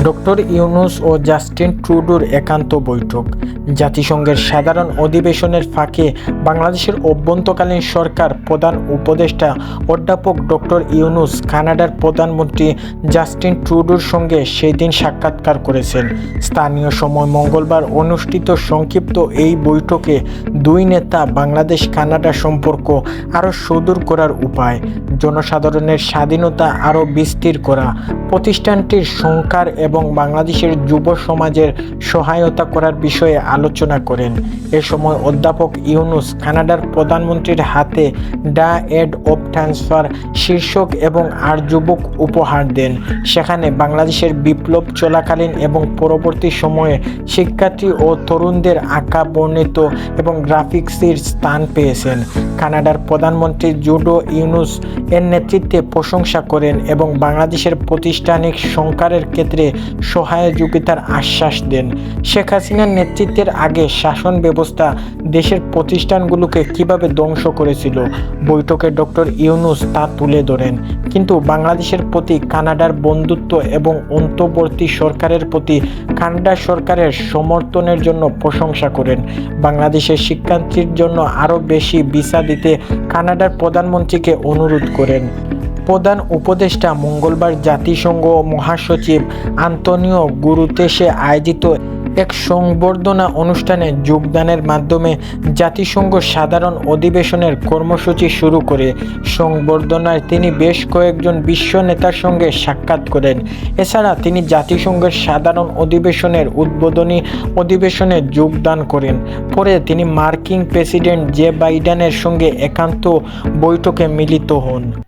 Doctor Yunus ও Justin ট্রুডোর একান্ত বৈঠক। জাতিসংঘের সাধারণ অধিবেশনের ফাঁকে বাংলাদেশের অভ্যন্তকালীন সরকার প্রধান উপদেষ্টা অধ্যাপক ডক্টর ইউনুস কানাডার প্রধানমন্ত্রী জাস্টিন ট্রুডোর সঙ্গে সেই দিন সাক্ষাৎকার করেছেন। স্থানীয় সময় মঙ্গলবার অনুষ্ঠিত সংক্ষিপ্ত এই বৈঠকে দুই নেতা বাংলাদেশ কানাডা সম্পর্ক আরও সুদূর করার উপায়, জনসাধারণের স্বাধীনতা আরও বিস্তৃত করা, প্রতিষ্ঠানটির সংস্কার এবং বাংলাদেশের যুব সমাজের সহায়তা করার বিষয়ে আলোচনা করেন। এ সময় অধ্যাপক ইউনুস কানাডার প্রধানমন্ত্রীর হাতে ডা এড অফ ট্রান্সফার শীর্ষক এবং আর যুবক উপহার দেন। সেখানে বাংলাদেশের বিপ্লব চলাকালীন এবং পরবর্তী সময়ে শিক্ষার্থী ও তরুণদের আঁকা, বর্ণিত এবং গ্রাফিক্সের স্থান পেয়েছেন। কানাডার প্রধানমন্ত্রী জুডো ইউনুস এর নেতৃত্বে প্রশংসা করেন এবং বাংলাদেশের প্রতিষ্ঠানিক সংকারের ক্ষেত্রে সহায়যোগিতার আশ্বাস দেন। শেখ হাসিনার নেতৃত্বের আগে শাসন ব্যবস্থা দেশের প্রতিষ্ঠানগুলোকে কীভাবে ধ্বংস করেছিল, বৈঠকে ডক্টর ইউনুস তা তুলে ধরেন। কিন্তু বাংলাদেশের প্রতি কানাডার বন্ধুত্ব এবং অন্তর্বর্তী সরকারের প্রতি কানাডা সরকারের সমর্থনের জন্য প্রশংসা করেন। বাংলাদেশের শিক্ষার্থীর জন্য আরও বেশি ভিসা দিতে কানাডার প্রধানমন্ত্রীকে অনুরোধ করেন। প্রধান উপদেষ্টা মঙ্গলবার জাতিসংঘ মহাসচিব আন্তনিও গুরুতেশে আয়োজিত এক সংবর্ধনা অনুষ্ঠানে যোগদানের মাধ্যমে জাতিসংঘ সাধারণ অধিবেশনের কর্মসূচি শুরু করে। সংবর্ধনায় তিনি বেশ কয়েকজন বিশ্ব নেতার সঙ্গে সাক্ষাৎ করেন। এছাড়া তিনি জাতিসংঘের সাধারণ অধিবেশনের উদ্বোধনী অধিবেশনে যোগদান করেন। পরে তিনি মার্কিন প্রেসিডেন্ট জে বাইডেনের সঙ্গে একান্ত বৈঠকে মিলিত হন।